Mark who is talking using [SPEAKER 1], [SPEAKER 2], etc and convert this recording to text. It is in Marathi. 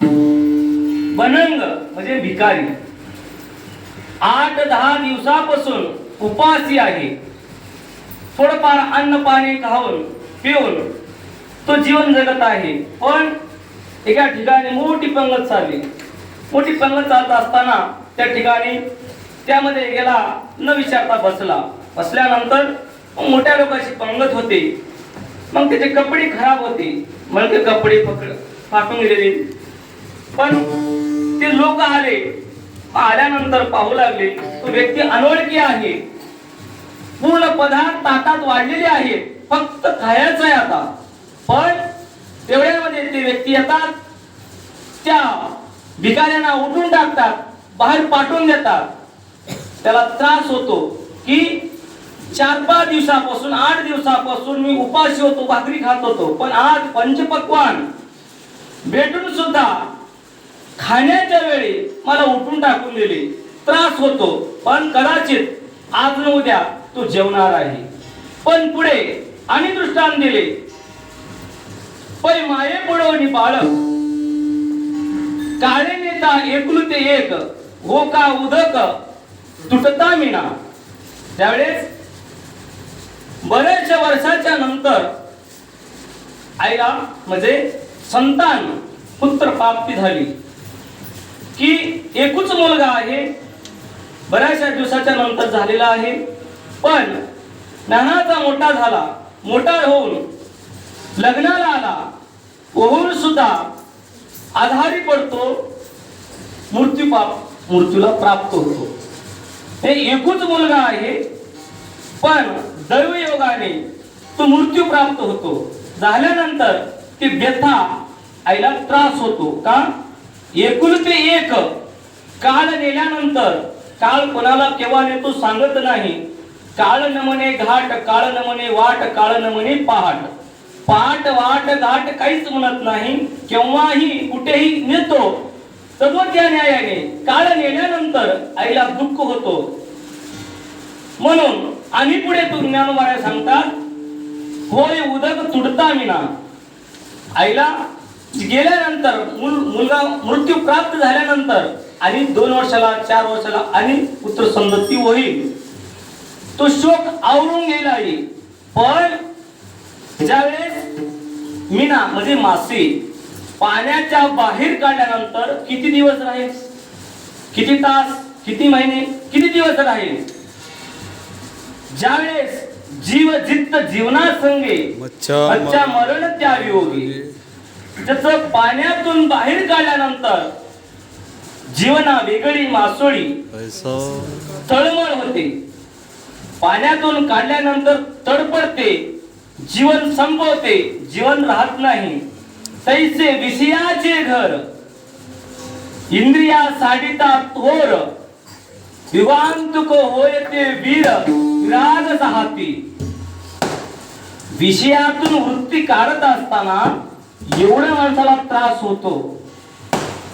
[SPEAKER 1] बनंग म्हणजे भिकारी. आठ दहा दिवसापासून उपासी आहे. थोडंफार अन्न पाणी खाऊन पिऊन तो जीवन जगत आहे. पण एका ठिकाणी मोठी पंगत चालली. मोठी पंगत चालत असताना त्या ठिकाणी त्यामध्ये गेला न विचारता बसला. बसल्यानंतर मोठ्या लोकांची पंगत होते. मग त्याचे कपडे खराब होते. मग ते कपडे पकड फाटून गेलेले. पण ते लोक आले. आल्यानंतर पाहू लागले तो व्यक्ती अनोळखी आहे. पूर्ण पदार्थ ताटात वाढलेले आहेत. फक्त खायचं आहे आता. पण तेवढ्यामध्ये ते व्यक्ती येतात. त्या भिकाऱ्यांना उठून टाकतात बाहेर पाठवून देतात. त्याला त्रास होतो की चार पाच दिवसापासून आठ दिवसापासून मी उपाशी होतो भाकरी खात होतो. पण आज पंचपक्वान. भेटून सुद्धा खाण्याच्या वेळी मला उठून टाकून दिले. त्रास होतो पण कदाचित आज न उद्या तू जेवणार आहे. पण पुढे आणि दृष्टांत दिले. पै माये पुढवणी बाळक काळे नेता एकलुते एक हो का उदक? तुटता मिना. त्यावेळेस बऱ्याचशा वर्षाच्या नंतर आईला म्हणजे संतान पुत्र प्राप्ती झाली. की एकूच मुलगा आहे. बऱ्याचशा दिवसाच्या नंतर झालेला आहे. पण नानाचा मोठा झाला मोठा होऊन लग्नाला आला. होऊन सुद्धा आधारी पडतो मृत्यू पाप मृत्यूला प्राप्त होतो. हे एकूच मुलगा आहे. पण दैवयोगाने तो मृत्यू प्राप्त होतो. झाल्यानंतर ती व्यथा आईला त्रास होतो. का? एकुलते एक. काळ नेल्यानंतर काळ कोणाला केव्हा नेतो सांगत नाही. काळ नमने घाट काळ नमने वाट काळ नमने पहाट. पहाट वाट घाट काहीच म्हणत नाही. केव्हाही कुठेही नेतो. तद्वत त्या न्यायाने काळ नेल्यानंतर आईला दुःख होतो. म्हणून आणि पुढे तू ज्ञानवाऱ्या सांगतात होय उदक तुडता विना. आईला गेल्यानंतर मुल मुलगा मृत्यू प्राप्त झाल्यानंतर आणि दोन वर्षाला चार वर्षाला आणि पुत्र संतती होईल. तो शोक आवरून गेला आहे. पण ज्यावेळेस मीना म्हणजे मासे पाण्याच्या बाहेर काढल्यानंतर किती दिवस राहील? किती तास? किती महिने? किती दिवस राहील? ज्यावेळेस जीव जित्त जीवनासंगे
[SPEAKER 2] मच्छा
[SPEAKER 1] मच्छा मरण त्या वियोगी त्याच पाण्यातून बाहेर काढल्यानंतर जीवना वेगळी मासोळी. तळमळ होते. पाण्यातून काढल्यानंतर तडपडते. जीवन संपवते. जीवन राहत नाही. तैसे विषयाचे घर. इंद्रिया साडिता थोर. विवांतुक होय ते वीर. विराग सहाती विषयातून वृत्ती काढत असताना एवढ्या माणसाला त्रास होतो